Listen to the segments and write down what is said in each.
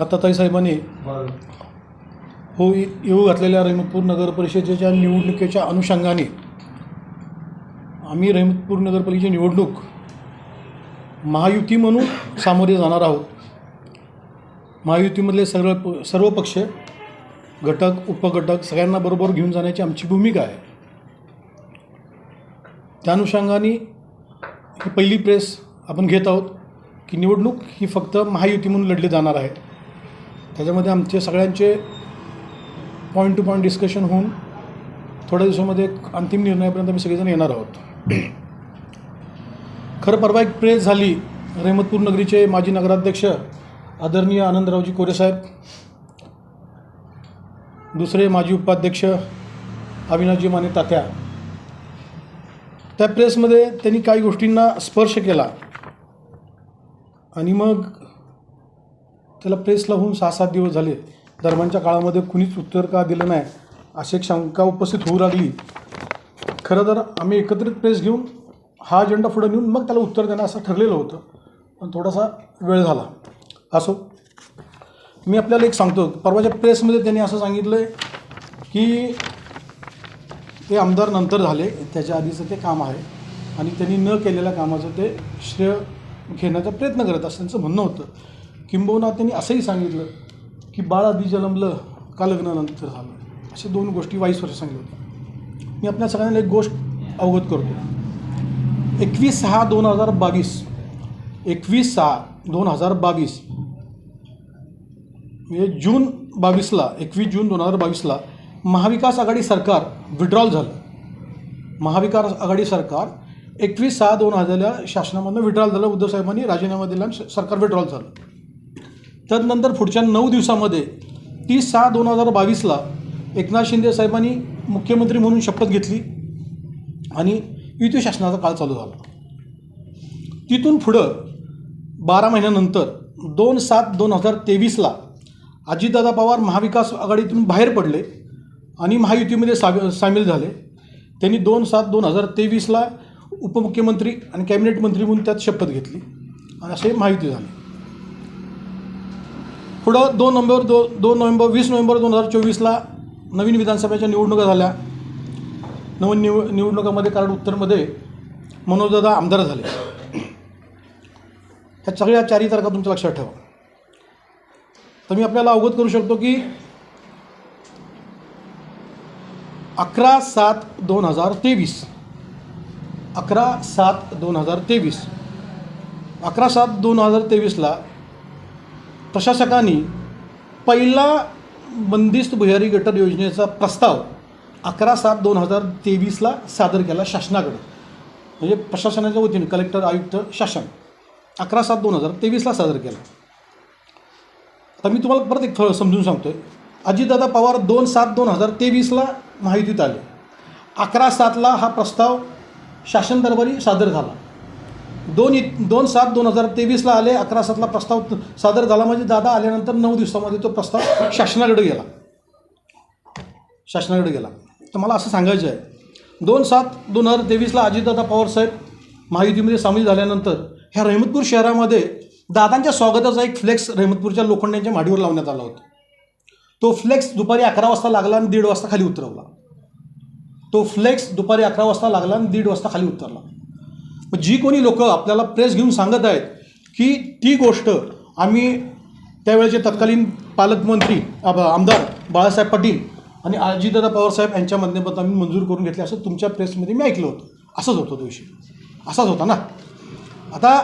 आता ताई साहेबांनी हो येऊ घातलेल्या रहिमतपूर नगर परिषदेच्या निवडणुकीच्या अनुषंगाने आम्ही रहिमतपूर नगरपालिकेची निवडणूक महायुती म्हणून सामोरे जाणार आहोत. महायुतीमधले सर्व सर्व पक्ष घटक उपघटक सगळ्यांना बरोबर घेऊन जाण्याची आमची भूमिका आहे. त्या अनुषंगाने ही पहिली प्रेस आपण घेत आहोत की निवडणूक ही फक्त महायुती म्हणून लढली जाणार आहे. त्याच्यामध्ये आमचे सगळ्यांचे पॉईंट टू पॉईंट डिस्कशन होऊन थोड्या दिवसामध्ये एक अंतिम निर्णयापर्यंत आम्ही सगळेजण येणार आहोत. खरं परवा एक प्रेस झाली रहमतपूर नगरीचे माजी नगराध्यक्ष आदरणीय आनंदरावजी कोरेसाहेब दुसरे माजी उपाध्यक्ष अविनाशजी माने तात्या. त्या प्रेसमध्ये त्यांनी काही गोष्टींना स्पर्श केला आणि मग त्याला प्रेसला होऊन सहा सात दिवस झाले. दरम्यानच्या काळामध्ये कुणीच उत्तर का दिलं नाही अशी एक शंका उपस्थित होऊ लागली. खरं तर आम्ही एकत्रित प्रेस घेऊन हा अजेंडा पुढे नेऊन मग त्याला उत्तर देणं असं ठरलेलं होतं. पण थोडासा वेळ झाला. असो. मी आपल्याला एक सांगतो. परवाच्या प्रेसमध्ये त्यांनी असं सांगितलं आहे की ते आमदार नंतर झाले. त्याच्या आधीचं ते काम आहे. आणि त्यांनी न केलेल्या कामाचं ते श्रेय घेण्याचा प्रयत्न करत असं त्यांचं म्हणणं होतं. किंबहुना त्यांनी असंही सांगितलं की बाळ आधी जन्मलं का लग्नानंतर झालं? अशा दोन गोष्टी वाईस वर्ष सांगितल्या होत्या. मी आपल्या सगळ्यांना एक गोष्ट अवगत करतो. एकवीस सहा दोन हजार बावीस एकवीस सहा दोन हजार बावीस म्हणजे जून बावीसला एकवीस जून दोन हजार बावीसला महाविकास आघाडी सरकार विड्रॉल झालं. महाविकास आघाडी सरकार एकवीस सहा दोन हजारला शासनामधनं विड्रॉल झालं उद्धव साहेबांनी राजीनामा दिला सरकार विड्रॉल झालं. त्यानंतर पुढच्या नऊ दिवसामध्ये तीस सहा दोन हजार बावीसला एकनाथ शिंदे साहेबांनी मुख्यमंत्री म्हणून शपथ घेतली आणि युती शासनाचा काळ चालू झाला. तिथून पुढं बारा महिन्यानंतर दोन सात दोन हजार तेवीसला अजितदादा पवार महाविकास आघाडीतून बाहेर पडले आणि महायुतीमध्ये सा सामील झाले. त्यांनी दोन सात दोन हजार तेवीसला उपमुख्यमंत्री आणि कॅबिनेट मंत्री म्हणून त्यात शपथ घेतली आणि असे महायुती झाले. पुढं दोन नोव्हेंबर दो दोन नोव्हेंबर वीस नोव्हेंबर दोन हजार चोवीसला नवीन विधानसभेच्या निवडणुका झाल्या. नवीन निव निवडणुकामध्ये कारण उत्तरमध्ये मनोजदादा आमदार झाले. ह्या सगळ्या चारही तारखा तुमच्या लक्षात ठेवा. तर मी आपल्याला अवगत करू शकतो की अकरा सात दोन हजार तेवीस. अकरा सात दोन हजार तेवीस. अकरा सात दोन हजार तेवीसला प्रशासकांनी पहिला बंदिस्त भुयारी गटर योजनेचा प्रस्ताव अकरा सात दोन हजार तेवीसला सादर केला शासनाकडे म्हणजे प्रशासनाच्या वतीने कलेक्टर आयुक्त शासन अकरा सात दोन हजार तेवीसला सादर केला. आता मी तुम्हाला परत एक थोडं समजून सांगतो आहे अजितदादा पवार दोन सात दोन हजार तेवीसला माहितीत आले. अकरा सातला हा प्रस्ताव शासन दरबारी सादर झाला. दोन इ दोन सात दोन हजार तेवीसला आले अकरा सातला प्रस्ताव सादर झाला म्हणजे दादा आल्यानंतर नऊ दिवसामध्ये तो प्रस्ताव शासनाकडे गेला. शासनाकडे गेला. तर मला असं सांगायचं आहे दोन सात दोन हजार तेवीसला अजितदादा पवारसाहेब महायुतीमध्ये सामील झाल्यानंतर ह्या रहमतपूर शहरामध्ये दादांच्या स्वागताचा एक फ्लेक्स रहमतपूरच्या लोखंडांच्या माडीवर लावण्यात आला होता. तो फ्लेक्स दुपारी अकरा वाजता लागला आणि दीड वाजता खाली उतरवला. तो फ्लेक्स दुपारी अकरा वाजता लागला आणि दीड वाजता खाली उतरला. मग जी कोणी लोक आपल्याला प्रेस घेऊन सांगत आहेत की ती गोष्ट आम्ही त्यावेळेचे तत्कालीन पालकमंत्री आमदार बाळासाहेब पाटील आणि अजितदादा पवारसाहेब यांच्या माध्यमातून आम्ही मंजूर करून घेतले असं तुमच्या प्रेसमध्ये मी ऐकलं होतं. असंच होतं तो विषय. असाच होता ना? आता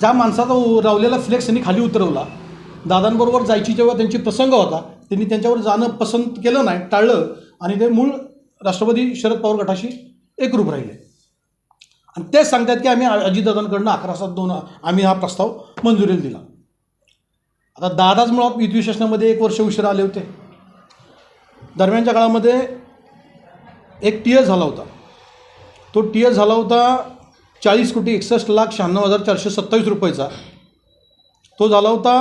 ज्या माणसाचा रावलेला फ्लेक्स यांनी खाली उतरवला दादांबरोबर जायची जेव्हा त्यांची प्रसंग होता त्यांनी त्यांच्यावर जाणं पसंत केलं नाही टाळलं आणि ते मूळ राष्ट्रवादी शरद पवार गटाशी एकरूप राहिले. आणि तेच सांगतात की आम्ही अजितदादांकडनं अकरा सात दोन आम्ही हा प्रस्ताव मंजुरीला दिला. आता दादाच मुळात युती शासनामध्ये एक वर्ष उशिरा आले होते. दरम्यानच्या काळामध्ये एक टी एस झाला होता. तो टी एस झाला होता चाळीस कोटी एकसष्ट लाख शहाण्णव हजार चारशे सत्तावीस रुपयेचा. तो झाला होता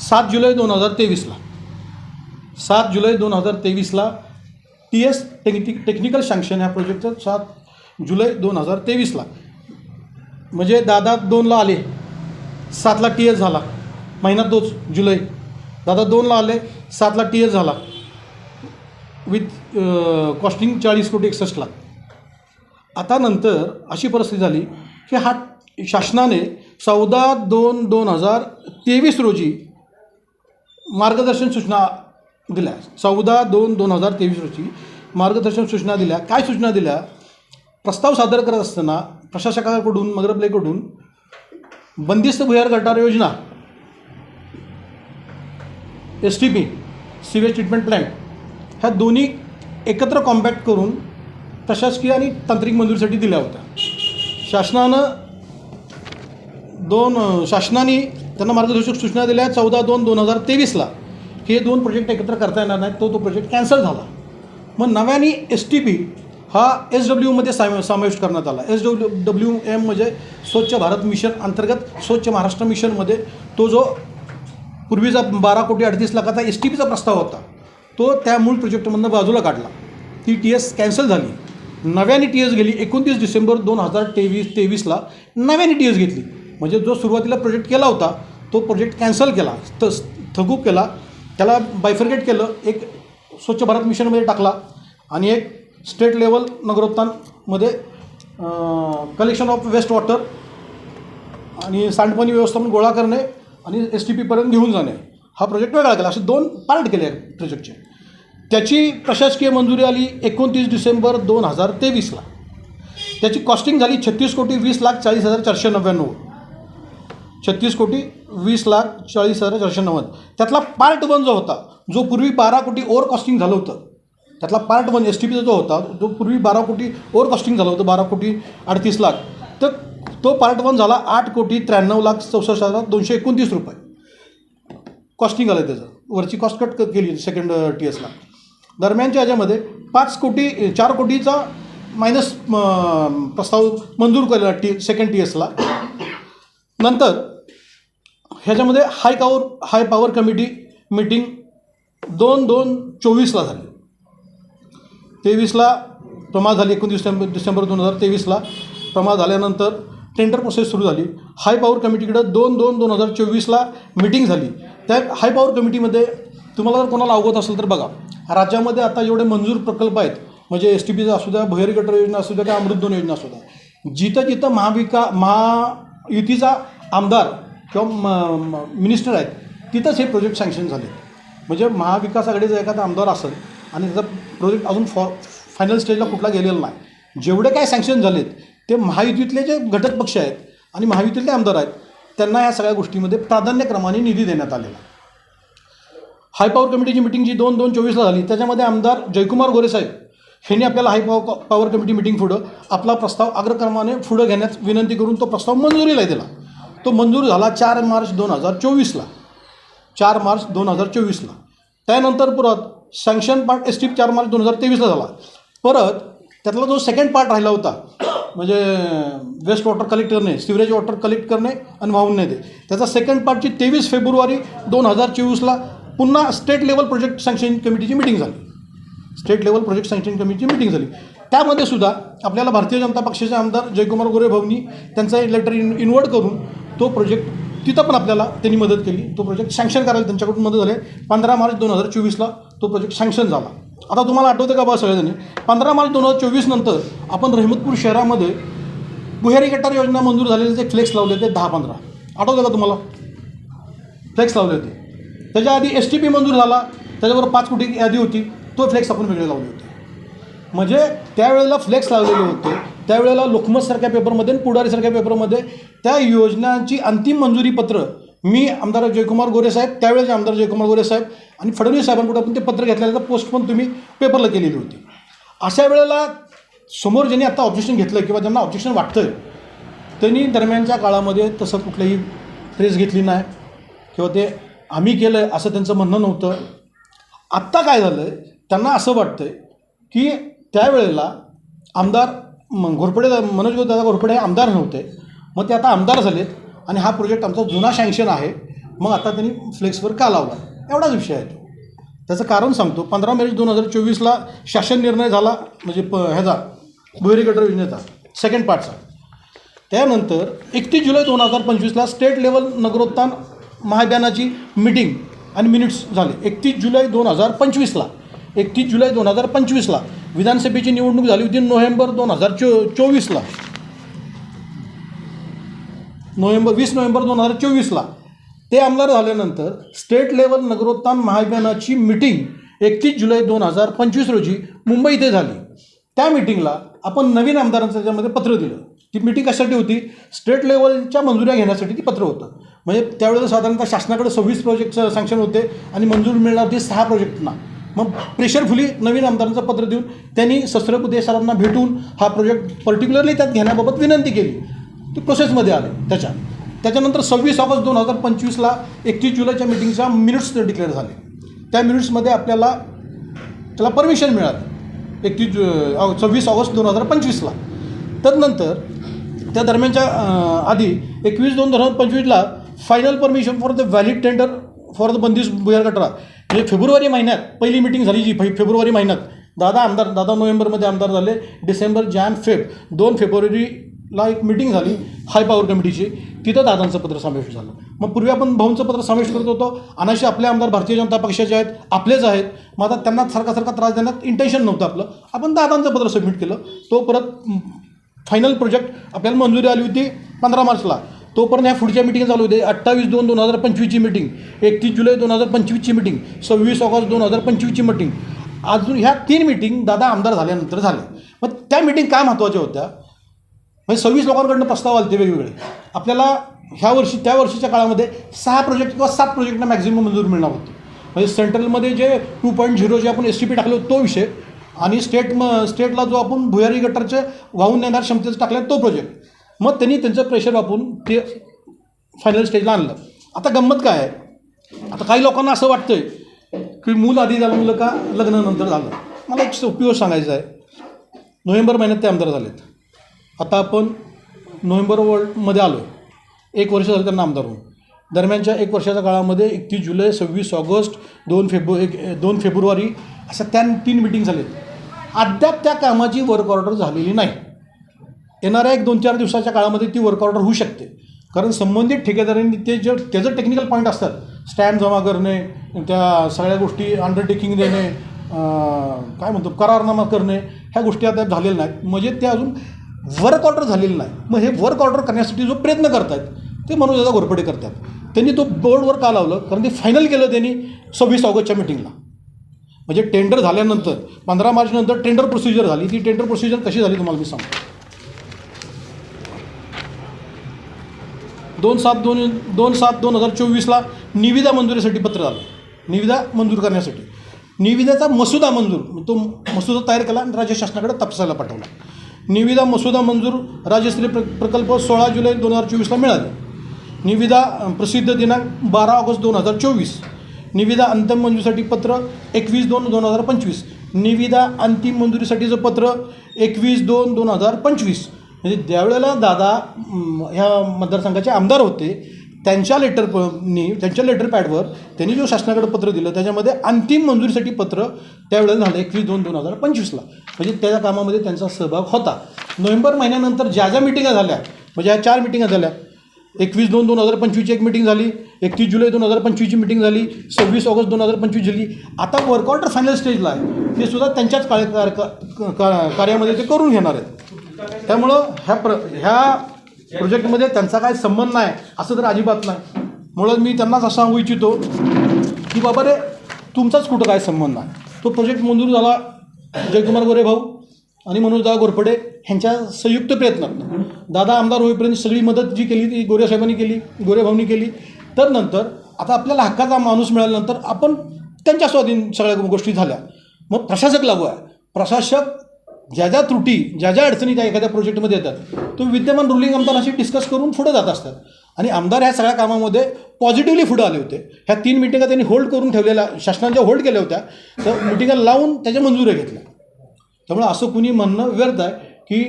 सात जुलै दोन हजार तेवीसला. सात जुलै दोन हजार तेवीसला T S technique technical sanction ह्या प्रोजेक्टचं सात जुलै दोन हजार तेवीसला. म्हणजे दादा दोनला आले. सातला टी एस झाला. महिना दोच जुलै. दादा दोनला आले सातला टी एस झाला. विथ कॉस्टिंग चाळीस कोटी एकसष्ट लाख आता नंतर अशी परिस्थिती झाली की हा शासनाने चौदा दोन दोन हजार तेवीस रोजी मार्गदर्शन सूचना दिल्या. चौदा दोन दोन हजार तेवीस रोजी मार्गदर्शन सूचना दिल्या. काय सूचना दिल्या? प्रस्ताव सादर करत असताना प्रशासकाकडून मगरबलेकडून बंदिस्त भुयार गटार योजना S T P sewage treatment plant ह्या दोन्ही एकत्र कॉम्पॅक्ट करून प्रशासकीय आणि तांत्रिक मंजुरीसाठी दिल्या होत्या. शासनानं दोन शासनाने त्यांना मार्गदर्शक सूचना दिल्या. चौदा दोन दोन हजार तेवीसला हे दोन प्रोजेक्ट एकत्र करता येणार नाहीत तो तो प्रोजेक्ट कॅन्सल झाला. मग नव्याने एस टी पी हा एस डब्ल्यूमध्ये साम समाविष्ट करण्यात आला. एस डब्ल्यू डब्ल्यू एम म्हणजे स्वच्छ भारत मिशन अंतर्गत स्वच्छ महाराष्ट्र मिशनमध्ये तो जो पूर्वीचा बारा कोटी अडतीस लाखाचा एस टी पीचा प्रस्ताव होता तो त्या मूळ प्रोजेक्टमधनं बाजूला काढला. ती टी एस कॅन्सल झाली. नव्याने टी एस गेली एकोणतीस डिसेंबर दोन हजार तेवीस तेवीसला नव्याने टी एस घेतली. म्हणजे जो सुरुवातीला प्रोजेक्ट केला होता तो प्रोजेक्ट कॅन्सल केला त थकूप केला. त्याला बायफर्गेट केलं एक स्वच्छ भारत मिशनमध्ये टाकला आणि एक स्टेट लेवल नगरोत्थानमध्ये कलेक्शन ऑफ वेस्ट वॉटर आणि सांडपाणी व्यवस्थापन गोळा करणे आणि एस टी पीपर्यंत घेऊन जाणे. हा प्रोजेक्ट वेगळा केला. असे दोन पार्ट केले आहेत प्रोजेक्टचे त्याची प्रशासकीय मंजुरी आली एकोणतीस डिसेंबर दोन हजार तेवीसला. त्याची कॉस्टिंग झाली छत्तीस कोटी वीस लाख चाळीस हजार चारशे नव्याण्णव. छत्तीस कोटी वीस लाख चाळीस हजार चारशे नव्वद. त्यातला पार्ट वन जो होता जो पूर्वी बारा कोटी ओव्हर कॉस्टिंग झालं होतं त्यातला पार्ट वन एस टी पीचा जो होता जो पूर्वी बारा कोटी ओवर कॉस्टिंग झालं होतं बारा कोटी अडतीस लाख. तर तो पार्ट वन झाला आठ कोटी त्र्याण्णव लाख चौसष्ट हजार दोनशे एकोणतीस रुपये. कॉस्टिंग आलं त्याचं. वरची कॉस्ट कट केली सेकंड टी एसला दरम्यानच्या याच्यामध्ये पाच कोटी चार कोटीचा मायनस प्रस्ताव मंजूर केलेला टी सेकंड टी एसला नंतर ह्याच्यामध्ये हाय कावर हाय पॉवर कमिटी मीटिंग दोन दोन चोवीसला झाली. तेवीसला प्रमाण झाली एकोणतीस डिसेंबर डिसेंबर दोन हजार तेवीसला. प्रमाण झाल्यानंतर टेंडर प्रोसेस सुरू झाली. हाय पॉवर कमिटीकडं दोन दोन दोन हजार चोवीसला मिटिंग झाली. त्या हाय पॉवर कमिटीमध्ये तुम्हाला जर कोणाला अवगत असेल तर बघा राज्यामध्ये आता जेवढे मंजूर प्रकल्प आहेत. म्हणजे एस टी पीचा असू द्या भुयारी गटर योजना असू द्या किंवा अमृत दोन योजना असू द्या. जिथं जिथं महाविका महायुतीचा आमदार किंवा म- मिनिस्टर आहेत तिथंच हे प्रोजेक्ट सँक्शन झाले. म्हणजे महाविकास आघाडीचा एखादा आमदार असेल आणि त्याचा प्रोजेक्ट अजून फॉ फायनल स्टेजला कुठला गेलेला नाही. जेवढे काय सँक्शन झालेत ते महायुतीतले जे घटक पक्ष आहेत आणि महायुतीतले आमदार आहेत त्यांना या सगळ्या गोष्टीमध्ये प्राधान्यक्रमाने निधी देण्यात आलेला हाय पॉवर कमिटीची मिटिंग जी दोन दोन चोवीसला झाली त्याच्यामध्ये आमदार जयकुमार गोरेसाहेब ह्यांनी आपल्याला high power power committee meeting पुढं आपला प्रस्ताव अग्रक्रमाने पुढं घेण्यास विनंती करून तो प्रस्ताव मंजुरीला दिला. तो मंजूर झाला चार मार्च दोन हजार चोवीसला. चार मार्च दोन हजार चोवीसला. त्यानंतर परत सँक्शन पार्ट एस टी चार मार्च दोन हजार तेवीसला झाला. परत त्यातला जो सेकंड पार्ट राहिला होता म्हणजे वेस्ट वॉटर कलेक्ट करणे सिवरेज वॉटर कलेक्ट करणे आणि वाहून नेते त्याचा सेकंड पार्टची तेवीस फेब्रुवारी दोन हजार चोवीसला पुन्हा स्टेट लेवल प्रोजेक्ट सँक्शन कमिटीची मिटिंग झाली. स्टेट लेवल प्रोजेक्ट सँक्शन कमिटीची मिटिंग झाली. त्यामध्ये सुद्धा आपल्याला भारतीय जनता पक्षाचे आमदार जयकुमार गोरे भाऊंनी त्यांचा एक लेटर इन इन्वर्ट करून तो प्रोजेक्ट तिथं पण आपल्याला त्यांनी मदत केली. तो प्रोजेक्ट सँक्शन करायला त्यांच्याकडून मदत झाली. पंधरा मार्च दोन हजार चोवीसला तो प्रोजेक्ट सँक्शन झाला. आता तुम्हाला आठवतं का बा सगळ्यांनी पंधरा मार्च दोन हजार चोवीस नंतर आपण रहमतपूर शहरामध्ये गुहेरी गटार योजना मंजूर झालेले जे फ्लेक्स लावले होते दहा पंधरा. आठवतं का तुम्हाला? फ्लेक्स लावले होते. त्याच्या आधी एस टी पी मंजूर झाला. त्याच्याबरोबर पाच कोटी यादी होती. तो फ्लेक्स आपण वेगळे लावले होते. म्हणजे त्यावेळेला फ्लेक्स लावलेले होते त्यावेळेला लोकमतसारख्या पेपरमध्ये आणि पुढारीसारख्या पेपरमध्ये त्या योजनांची अंतिम मंजुरी पत्र मी आमदार जयकुमार गोरे साहेब त्यावेळेचे आमदार जयकुमार गोरे साहेब आणि फडणवीस साहेबांकडून आपण ते पत्र घेतलेलं पोस्ट पण तुम्ही पेपरला केलेली होती. अशा वेळेला समोर ज्यांनी आता ऑब्जेक्शन घेतलं किंवा ज्यांना ऑब्जेक्शन वाटतं त्यांनी दरम्यानच्या काळामध्ये तसं कुठलीही प्रेस घेतली नाही किंवा ते आम्ही केलं आहे असं त्यांचं म्हणणं नव्हतं. आत्ता काय झालं आहे त्यांना असं वाटतं की त्यावेळेला आमदार मग घोरपडे मनोज दादा घोरपडे हे आमदार नव्हते. मग ते आता आमदार झालेत आणि हा प्रोजेक्ट आमचा जुना सँक्शन आहे. मग आता त्यांनी फ्लेक्सवर का लावला? एवढाच विषय आहे तो. त्याचं कारण सांगतो. पंधरा मार्च दोन हजार चोवीसला शासन निर्णय झाला म्हणजे प ह्याचा भुहेरी गटर योजनेचा सेकंड पार्टचा त्यानंतर एकतीस जुलै दोन हजार पंचवीसला स्टेट लेवल नगरोत्थान महाअभियानाची मिटिंग आणि मिनिट्स झाले. एकतीस जुलै दोन हजार पंचवीसला. एकतीस जुलै दोन हजार पंचवीसला. विधानसभेची निवडणूक झाली होती नोव्हेंबर दोन हजार चो चोवीसला. नोव्हेंबर वीस नोव्हेंबर दोन हजार चोवीसला. ते आमदार झाल्यानंतर स्टेट लेवल नगरोत्थान महाअभियानाची मिटिंग एकतीस जुलै दोन हजार पंचवीस रोजी मुंबई इथे झाली. त्या मिटिंगला आपण नवीन आमदारांचं त्याच्यामध्ये पत्र दिलं. ती मिटिंग कशासाठी होती? स्टेट लेवलच्या मंजुऱ्या घेण्यासाठी ती पत्र होतं. म्हणजे त्यावेळेला साधारणतः शासनाकडे सव्वीस प्रोजेक्ट सँक्शन होते आणि मंजूर मिळणार होती सहा प्रोजेक्टना मग प्रेशरफुली नवीन आमदारांचं पत्र देऊन त्यांनी शस्त्रपुते सरांना भेटून हा प्रोजेक्ट पर्टिक्युलरली त्यात घेण्याबाबत विनंती केली. ती प्रोसेसमध्ये आले त्याच्या. त्याच्यानंतर सव्वीस ऑगस्ट दोन हजार पंचवीसला एकतीस जुलैच्या मिटिंगच्या मिनिट्स डिक्लेअर झाले. त्या मिनिट्समध्ये आपल्याला त्याला परमिशन मिळाली. एकतीस जु सव्वीस ऑगस्ट दोन हजार पंचवीसला. तदनंतर त्या दरम्यानच्या आधी एकवीस दोन दोन हजार पंचवीसला final permission for the valid tender for the बंदिश भुयार कटरा म्हणजे फेब्रुवारी महिन्यात पहिली मिटिंग झाली जी फेब्रुवारी महिन्यात. दादा आमदार दादा नोव्हेंबरमध्ये आमदार झाले. डिसेंबर जॅन फेब दोन फेब्रुवारीला एक मिटिंग झाली हाय पॉवर कमिटीची तिथं दादांचं पत्र समावेश झालं. मग पूर्वी आपण भाऊंचं पत्र समावेश करत होतो. अनाशी आपले आमदार भारतीय जनता पक्षाचे आहेत आपलेच आहेत. मग आता त्यांना सारखा सारखा त्रास देण्यात इंटेन्शन नव्हतं आपलं. आपण दादांचं पत्र सबमिट केलं. तो परत फायनल प्रोजेक्ट आपल्याला मंजुरी आली होती पंधरा मार्चला. तोपर्यंत ह्या पुढच्या मिटिंग चालू होते. अठ्ठावीस दोन दोन हजार पंचवीसची मिटिंग एकतीस जुलै दोन हजार पंचवीसची मिटिंग सव्वीस ऑगस्ट दोन हजार पंचवीसची मिटिंग अजून ह्या तीन मिटिंग दादा आमदार झाल्यानंतर झाल्या मग त्या मिटिंग काय महत्त्वाच्या होत्या? म्हणजे सव्वीस लोकांकडनं प्रस्ताव आले ते वेगवेगळे. आपल्याला ह्या वर्षी त्या वर्षीच्या काळामध्ये सहा प्रोजेक्ट किंवा सात प्रोजेक्टना मॅक्झिमम मंजूर मिळणार होते. म्हणजे सेंट्रलमध्ये जे टू पॉईंट झिरो जे आपण एस टी पी टाकलो तो विषय आणि स्टेट म स्टेटला जो आपण भुयारी गटारचे वाहून नेणार क्षमतेचं टाकलं तो प्रोजेक्ट मग त्यांनी त्यांचं प्रेशर वापरून ते फायनल स्टेजला आणलं. आता गंमत काय आहे? आता काही लोकांना असं वाटतंय की मूल आधी झालं का लग्नानंतर झालं? मला एक उपयोग सांगायचा सांगायचं आहे. नोव्हेंबर महिन्यात ते आमदार झालेत. आता आपण नोव्हेंबर वर्ल्डमध्ये आलो एक वर्ष झालं त्यांना आमदार होऊन. दरम्यानच्या एक वर्षाच्या काळामध्ये एकतीस जुलै सव्वीस ऑगस्ट दोन फेब्रु एक दोन फेब्रुवारी अशा त्या तीन मिटिंग झालेत. अद्याप त्या कामाची वर्क ऑर्डर झालेली नाही. येणाऱ्या एक दोन चार दिवसाच्या काळामध्ये ती वर्क ऑर्डर होऊ शकते. कारण संबंधित ठेकेदारांनी ते जे त्याचं टेक्निकल पॉईंट असतात. स्टॅम्प जमा करणे त्या सगळ्या गोष्टी अंडरटेकिंग देणे काय म्हणतो करारनामा करणे ह्या गोष्टी आता झालेल्या नाहीत. म्हणजे ते अजून वर्क ऑर्डर झालेलं नाही. मग हे वर्क ऑर्डर करण्यासाठी जो प्रयत्न करतात ते मनोजदा घोरपडे करतात. त्यांनी तो बोर्डवर का लावलं? कारण ते फायनल केलं त्यांनी सव्वीस ऑगस्टच्या मिटिंगला म्हणजे टेंडर झाल्यानंतर पंधरा मार्चनंतर टेंडर प्रोसिजर झाली. ती टेंडर प्रोसिजर कशी झाली तुम्हाला मी सांगतो. दोन सात दोन दोन सात दोन हजार चोवीसला निविदा मंजुरीसाठी पत्र आलं. निविदा मंजूर करण्यासाठी. निविदाचा मसुदा मंजूर तो मसुदा तयार केला आणि राज्य शासनाकडे तपासायला पाठवला. निविदा मसुदा मंजूर राजश्री प्र प्रकल्प सोळा जुलै दोन हजार चोवीसला मिळाले. निविदा प्रसिद्ध दिनांक बारा ऑगस्ट दोन हजार चोवीस. निविदा अंतिम मंजुरीसाठी पत्र एकवीस दोन दोन हजार पंचवीस. निविदा अंतिम मंजुरीसाठीचं पत्र एकवीस दोन दोन हजार पंचवीस. म्हणजे ज्यावेळेला दादा ह्या मतदारसंघाचे आमदार होते त्यांच्या लेटर प नी त्यांच्या लेटर पॅडवर त्यांनी जो शासनाकडे पत्र दिलं त्याच्यामध्ये अंतिम मंजुरीसाठी पत्र त्यावेळेला झालं एकवीस दोन दोन हजार पंचवीसला. म्हणजे त्या कामामध्ये त्यांचा सहभाग होता. नोव्हेंबर महिन्यानंतर ज्या ज्या मिटिंगा झाल्या म्हणजे ह्या चार मिटिंगा झाल्या एकवीस दोन दोन हजार पंचवीसची एक मिटिंग झाली एकतीस जुलै दोन हजार पंचवीसची मिटिंग झाली सव्वीस ऑगस्ट दोन हजार पंचवीस झाली. आता वर्कआउट फायनल स्टेजला आहे. ते सुद्धा त्यांच्याच कार्य कार्यामध्ये ते करून घेणार आहेत. त्यामुळं ह्या प्र ह्या प्रोजेक्टमध्ये त्यांचा काय संबंध नाही असं तर अजिबात नाही. म्हणून मी त्यांनाच असं सांगू इच्छितो की बाबा रे तुमचाच कुठं काय संबंध नाही. तो प्रोजेक्ट मंजूर झाला जयकुमार गोरे भाऊ आणि मनोजदा गोरपडे ह्यांच्या संयुक्त प्रयत्नात. दादा आमदार होईपर्यंत सगळी मदत जी केली ती गोरे साहेबांनी केली गोरे भाऊनी केली. तर नंतर आता आपल्याला हक्काचा माणूस मिळाल्यानंतर आपण त्यांच्या स्वाधीन सगळ्या गोष्टी झाल्या. मग प्रशासक लागू आहे. प्रशासक ज्या ज्या त्रुटी ज्या ज्या अडचणी त्या एखाद्या प्रोजेक्टमध्ये येतात तो विद्यमान रुलिंग आमदाराशी डिस्कस करून पुढे जात असतात. आणि आमदार ह्या सगळ्या कामामध्ये पॉझिटिव्हली पुढे आले होते. ह्या तीन मिटिंगा त्यांनी होल्ड करून ठेवलेल्या शासनाच्या होल्ड केल्या होत्या. तर मिटिंगा लावून त्याच्या मंजुऱ्या घेतल्या. त्यामुळे असं कुणी म्हणणं व्यर्थ आहे की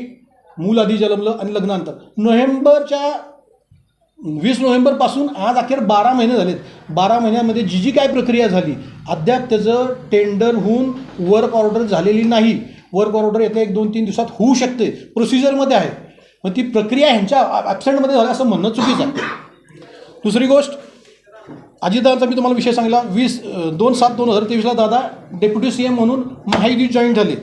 मूल आधी जन्मलं आणि लग्नानंतर नोव्हेंबरच्या वीस नोव्हेंबरपासून आज अखेर बारा महिने झालेत. बारा महिन्यामध्ये जी जी काय प्रक्रिया झाली अद्याप त्याचं टेंडर होऊन वर्क ऑर्डर झालेली नाही. वर्क ऑर्डर येत्या एक दोन तीन दिवसात होऊ शकते. प्रोसिजरमध्ये आहे. मग ती प्रक्रिया ह्यांच्या ॲबसेंटमध्ये झाली असं म्हणणं चुकीचं आहे. दुसरी गोष्ट अजितदादांचा मी तुम्हाला विषय सांगितला. वीस दोन सात दोन हजार तेवीसला दादा डेप्युटी सी एम म्हणून महायुती जॉईन झाली.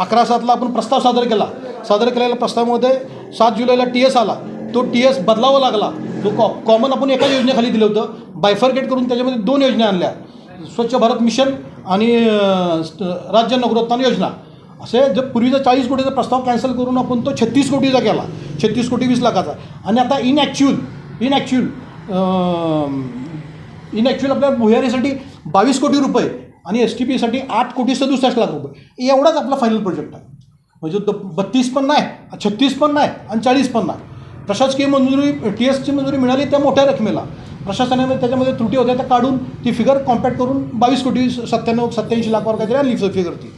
अकरा सातला आपण प्रस्ताव सादर केला. सादर केलेल्या प्रस्तावामध्ये सात जुलैला टी एस आला. तो टी एस बदलावा लागला. तो कॉ कॉमन आपण एका योजनेखाली दिलं होतं. बायफर्केट करून त्याच्यामध्ये दोन योजना आणल्या. स्वच्छ भारत मिशन आणि राज्य नगरोत्थान योजना. असे जर पूर्वीचा चाळीस कोटीचा प्रस्ताव कॅन्सल करून आपण तो छत्तीस कोटीचा केला. छत्तीस कोटी वीस लाखाचा. आणि आता in actual in actual in actual आपल्या भुयारीसाठी बावीस कोटी रुपये आणि एस टी पीसाठी आठ कोटी सदुसष्ट लाख रुपये. एवढाच आपला फायनल प्रोजेक्ट आहे. म्हणजे द बत्तीस पण नाही छत्तीस पण नाही आणि चाळीस पण नाही. प्रशासकीय मंजुरी टी एसची मंजुरी मिळाली त्या मोठ्या रकमेला. प्रशासनाने त्याच्यामध्ये त्रुटी होत्या त्या काढून ती फिगर कॉम्पॅक्ट करून बावीस कोटी सत्त्याण्णव सत्याऐंशी लाखावर काहीतरी आणली फिगर ती.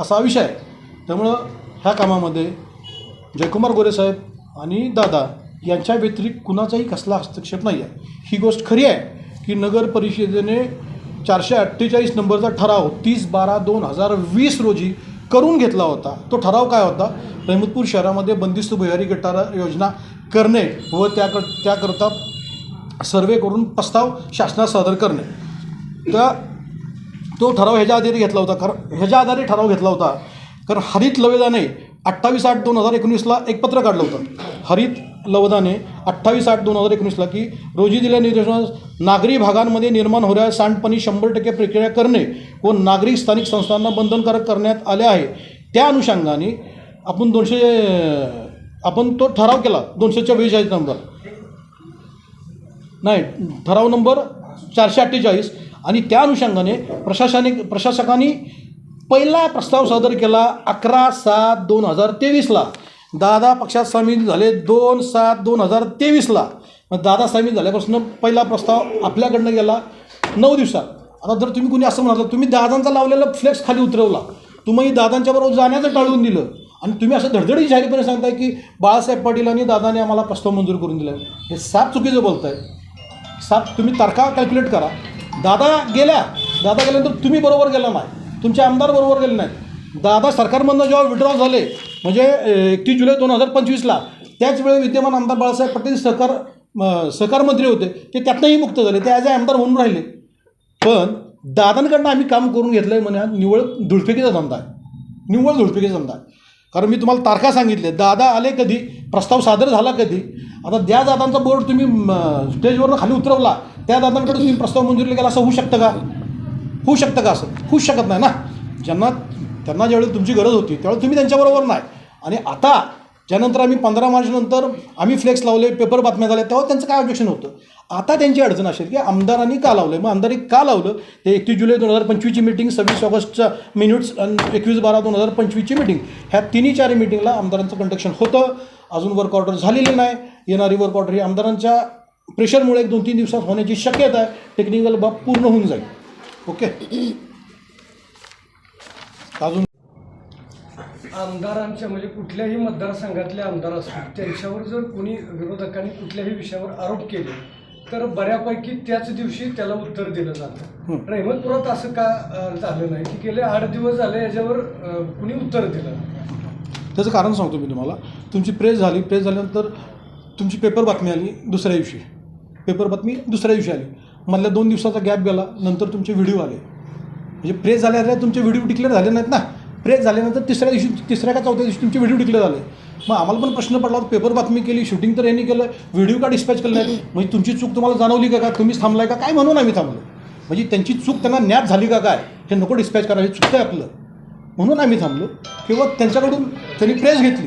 असा विषय आहे. त्यामुळं ह्या कामामध्ये जयकुमार गोरे साहेब आणि दादा यांच्या व्यतिरिक्त कुणाचाही कसला हस्तक्षेप नाही आहे ही गोष्ट खरी आहे की नगर परिषदेने चारशे अठ्ठेचाळीस नंबरचा ठराव तीस बारा दोन हजार वीस रोजी करून घेतला होता. तो ठराव काय होता? रहमतपूर शहरामध्ये बंदिस्त भुयारी गटारा योजना करणे व त्याक त्याकरता सर्वे करून प्रस्ताव शासनात सादर करणे. त्या तो ठराव ह्याच्या आधारे घेतला होता. कारण ह्याच्या आधारे ठराव घेतला होता. कारण हरित लवेदाने अठ्ठावीस आठ दोन हजार एकोणीसला एक पत्र काढलं होतं. हरित लवदाने अठ्ठावीस आठ दोन हजार एकोणीसला की रोजी दिल्या निर्देशनास नागरी भागांमध्ये निर्माण होणाऱ्या सांडपाणी शंभर टक्के प्रक्रिया करणे व नागरिक स्थानिक संस्थांना बंधनकारक करण्यात आले आहे. त्या अनुषंगाने आपण दोनशे आपण तो ठराव केला. दोनशे चव्वेचाळीस नंबर. नाही ठराव नंबर चारशे अठ्ठेचाळीस. आणि त्या अनुषंगाने प्रशासनिक प्रशासकांनी पहिला प्रस्ताव सादर केला अकरा सात दोन हजार तेवीसला. दादा पक्षात सामील झाले दोन सात दोन हजार तेवीसला. मग दादा सामील झाल्यापासून पहिला प्रस्ताव आपल्याकडनं गेला नऊ दिवसात. आता जर तुम्ही कुणी असं म्हणाल तुम्ही दादांचा लावलेला फ्लेक्स खाली उतरवला. तुम्ही दादांच्याबरोबर जाण्याचं टाळून दिलं. आणि तुम्ही असं धडधडी जाहीरपणे सांगताय की बाळासाहेब पाटील आणि दादाने आम्हाला प्रस्ताव मंजूर करून दिला हे साप चुकीचं बोलत आहे साप तुम्ही तारखा कॅल्क्युलेट करा. दादा गेल्या. दादा गेल्यानंतर तुम्ही बरोबर गेला नाही. तुमचे आमदार बरोबर गेले नाहीत. दादा सरकारमधनं जेव्हा विड्रॉ झाले म्हणजे एकतीस जुलै दोन हजार पंचवीसला त्याच वेळी विद्यमान आमदार बाळासाहेब पाटील सहकार म, सहकार मंत्री होते. ते त्यातनंही मुक्त झाले. ते ॲज अ आमदार म्हणून राहिले. पण दादांकडनं आम्ही काम करून घेतलं आहे म्हणे निव्वळ धुळफेकीचा धंदा आहे. निव्वळ धुळफेकीचा धंदा आहे. कारण मी तुम्हाला तारखा सांगितले. दादा आले कधी? प्रस्ताव सादर झाला कधी? आता ज्या दादांचा बोर्ड तुम्ही स्टेजवरनं खाली उतरवला. त्या दादांकडे तुम्ही प्रस्ताव मंजुरीला गेला असं होऊ शकतं का? होऊ शकतं का असं? होऊ शकत नाही ना. ज्यांना त्यांना ज्यावेळी तुमची गरज होती त्यावेळी तुम्ही त्यांच्याबरोबर नाही. आणि आता ज्यानंतर आम्ही पंधरा मार्चनंतर आम्ही फ्लेक्स लावले पेपर बातम्या झाल्या तेव्हा त्यांचं काय ऑब्जेक्शन होतं? आता त्यांची अडचण असेल की आमदारांनी का लावलं मग आमदारी का लावलं? ते एकतीस जुलै दोन हजार पंचवीसची मिटिंग सव्वीस ऑगस्टचा मिनिट्स आणि एकवीस बारा दोन हजार पंचवीसची मिटिंग ह्या तिन्ही चारही मिटिंगला आमदारांचं कंडक्शन होतं. अजून वर्क ऑर्डर झालेली नाही. येणारी वर्क ऑर्डर ही आमदारांच्या प्रेशरमुळे एक दोन तीन दिवसात होण्याची शक्यता आहे. टेक्निकल बाब पूर्ण होऊन जाईल. ओके अजून आमदारांच्या म्हणजे कुठल्याही मतदारसंघातले आमदार असतील त्यांच्यावर जर कोणी विरोधकांनी कुठल्याही विषयावर आरोप केले तर बऱ्यापैकी त्याच दिवशी त्याला उत्तर दिलं जातं. रहमतपुरात असं का झालं नाही की गेले आठ दिवस झाले याच्यावर कुणी उत्तर दिलं नाही. त्याचं कारण सांगतो मी तुम्हाला. तुमची प्रेस झाली. प्रेस झाल्यानंतर तुमची पेपर बातमी आली दुसऱ्या दिवशी. पेपर बातमी दुसऱ्या दिवशी आली. मधल्या दोन दिवसाचा गॅप गेला नंतर तुमचे व्हिडिओ आले. म्हणजे प्रेस झाल्यानंतर तुमचे व्हिडिओ डिक्लेअर झाले नाहीत ना. प्रेस झाल्यानंतर तिसऱ्या दिवशी तिसऱ्या का चौथ्या दिवशी तुमचे व्हिडिओ डिक्लेअर झाले. मग आम्हाला पण प्रश्न पडला पेपर बातमी केली शूटिंग तर यांनी केलं व्हिडिओ का डिस्पॅच केलं नाही? म्हणजे तुमची चूक तुम्हाला जाणवली का? का तुम्हीच थांबलाय का? काय म्हणून आम्ही थांबलो? म्हणजे त्यांची चूक त्यांना ज्ञात झाली का काय? हे नको डिस्पॅच करा हे चुकतं आहे आपलं. म्हणून आम्ही थांबलो. किंवा त्यांच्याकडून त्यांनी प्रेस घेतली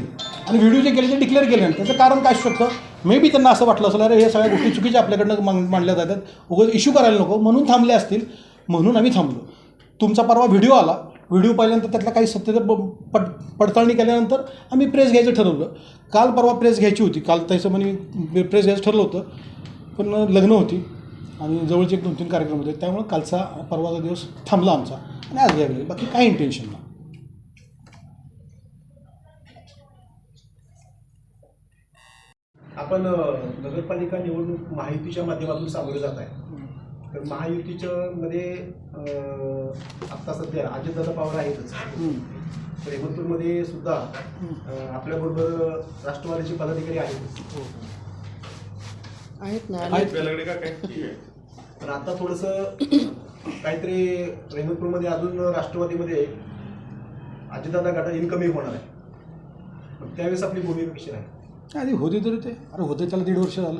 आणि व्हिडिओ जे केले ते डिक्लेअर केले. आणि त्याचं कारण काय असू शकतं? मे बी त्यांना असं वाटलं असेल अरे हे सगळ्या गोष्टी चुकीच्या आपल्याकडनं मान मांडल्या जातात. उगाच इश्यू करायला नको. म्हणून थांबले असतील. म्हणून आम्ही थांबलो. तुमचा परवा व्हिडिओ आला. व्हिडिओ पाहिल्यानंतर त्यातला काही सत्य पड पडताळणी केल्यानंतर आम्ही प्रेस घ्यायचं ठरवलं. काल परवा प्रेस घ्यायची होती. काल त्याचं म्हणे प्रेस घ्यायचं ठरलं होतं. पण लग्न होती. आणि जवळचे एक दोन तीन कार्यक्रम होते. त्यामुळे कालचा परवाचा दिवस थांबला आमचा. आणि आज घ्यायला बाकी काही इंटेन्शन नाही. आपण नगरपालिका निवडणूक महायुतीच्या माध्यमातून सामोरे जात आहे. तर महायुतीच्या मध्ये अ, आत्ता सध्या अजितदादा पवार आहेतच. रेहमतपूरमध्ये सुद्धा आपल्याबरोबर राष्ट्रवादीचे पदाधिकारी आहेत. आहेत ना आहेत. वेलगडे का काय पण आता थोडंसं काहीतरी रेहमतपूरमध्ये अजून राष्ट्रवादीमध्ये अजितदादा गटा इनकमिंग होणार आहे. त्यावेळेस आपली भूमिका कशी राहील? आधी होते तरी ते. अरे होते त्याला दीड वर्ष झालं.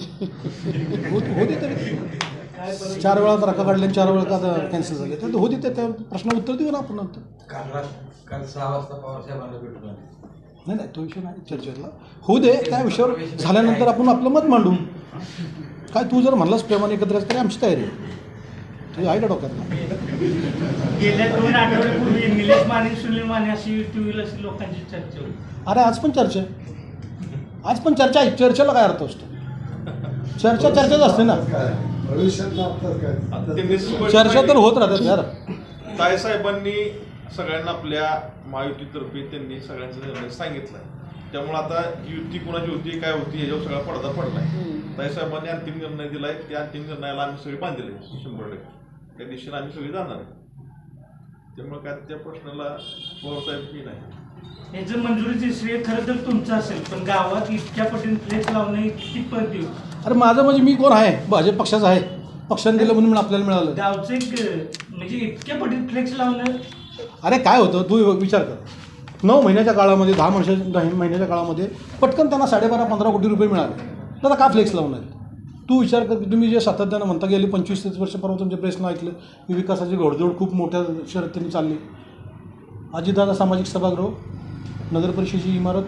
होत होते तरी ते. चार वेळा रका काढले चार वेळा का कॅन्सल झाले. तर होते ते त्या प्रश्न उत्तर देऊ ना आपण नंतर. काल रात काल सहा वाजता पवार साहेबांना भेटून आले. नाही नाही तो विषय नाही चर्चेतला. होऊ दे त्या विषयावर झाल्यानंतर आपण आपलं मत मांडू. काय तू जर म्हणलास प्रेमाने एकत्र तरी आमची तयारी तुझी आहे का डोक्यात गेल्या दोन आठवड्यापूर्वी निलेश माने सुनील माने अशी टीव्हीला अशी लोकांची चर्चा अरे आज पण चर्चा आहे. आज पण चर्चा आहे. चर्चेला काय अर्थ असतो? चर्चा चर्चाच असते ना. चर्चा तर होत राहतात यार. ताई साहेबांनी सगळ्यांना आपल्या महायुतीतर्फे त्यांनी सगळ्यांचा निर्णय सांगितलाय त्यामुळे आता युती कोणाची होती काय होती याच्यावर सगळा पडदा पडलाय. ताई साहेबांनी अंतिम निर्णय दिलाय. त्या अंतिम निर्णयाला आम्ही सगळे बांधले शंभर टक्के. त्या दिशेने आम्ही सगळे जाणार आहे त्यामुळे काय त्या प्रश्नाला पवार साहेब की नाही. याचं मंजुरीचे श्रेय खरं तर तुमचं असेल पण गावात इतक्या पटीने फ्लेक्स लावणे कितपत देऊ? अरे माझं म्हणजे मी कोण आहे? भाजप पक्षाचा आहे. पक्षाने दिलं म्हणून आपल्याला मिळालं. गावचं एक म्हणजे इतक्या पटीने फ्लेक्स लावणं? अरे काय होतं? तू विचार कर. नऊ महिन्याच्या काळामध्ये दहा वर्षा दहा महिन्याच्या काळामध्ये पटकन त्यांना साडेबारा पंधरा कोटी रुपये मिळाले. तर आता का फ्लेक्स लावून आहे तू विचार कर की तुम्ही जे सातत्यानं म्हणता गेली पंचवीस तीस वर्ष परवा तुमच्या प्रेसनं ऐकलं की विकासाची घोडदौड खूप मोठ्या शर्यतीने चालली. अजितदादा सामाजिक सभागृह नगरपरिषदेची इमारत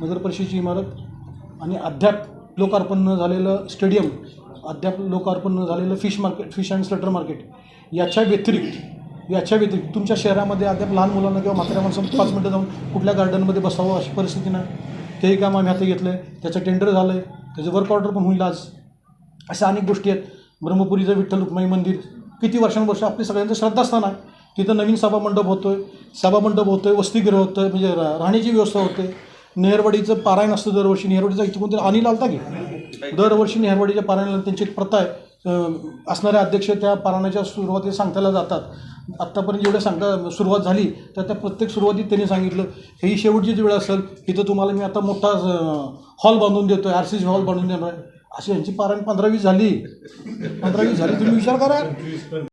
नगरपरिषदेची इमारत आणि अद्याप लोकार्पण न झालेलं स्टेडियम अद्याप लोकार्पण न झालेलं fish market fish and slaughter market याच्या व्यतिरिक्त याच्या व्यतिरिक्त तुमच्या शहरामध्ये अद्याप लहान मुलांना किंवा म्हाताऱ्या माणसांना पाच मिनटं जाऊन कुठल्या गार्डनमध्ये बसावं अशी परिस्थिती नाही. तेही काम आम्ही हाती घेतलं आहे त्याचं टेंडर झालं आहे त्याचं वर्क ऑर्डर पण होईल आज. अशा अनेक गोष्टी आहेत. ब्रह्मपुरीचं विठ्ठल रुक्माई मंदिर. किती वर्षानुवर्ष आपली सगळ्यांचं श्रद्धास्थान आहे. तिथं नवीन सभामंडप होतो आहे सभामंडप होतो आहे वसतिगृह होतं आहे म्हणजे रा- राहण्याची व्यवस्था होते. नेहरवाडीचं पारायण असतं दरवर्षी. नेहरवाडीचा इथं कोणतरी अनिल आलता की? दरवर्षी नेहरवाडीच्या पारायणाला त्यांची एक प्रथा आहे. असणारे अध्यक्ष त्या पारायणाच्या सुरुवातीला सांगताला जातात. आत्तापर्यंत जेवढ्या सांगता सुरुवात झाली तर त्या प्रत्येक सुरुवातीत त्यांनी सांगितलं ही शेवटचीच वेळ असेल इथं तुम्हाला मी आता मोठा हॉल बांधून देतो आहे आर सी सी हॉल बांधून देणार आहे. अशी यांची पारायण पंधरावी झाली. पंधरावी झाली. तुम्ही विचार करा.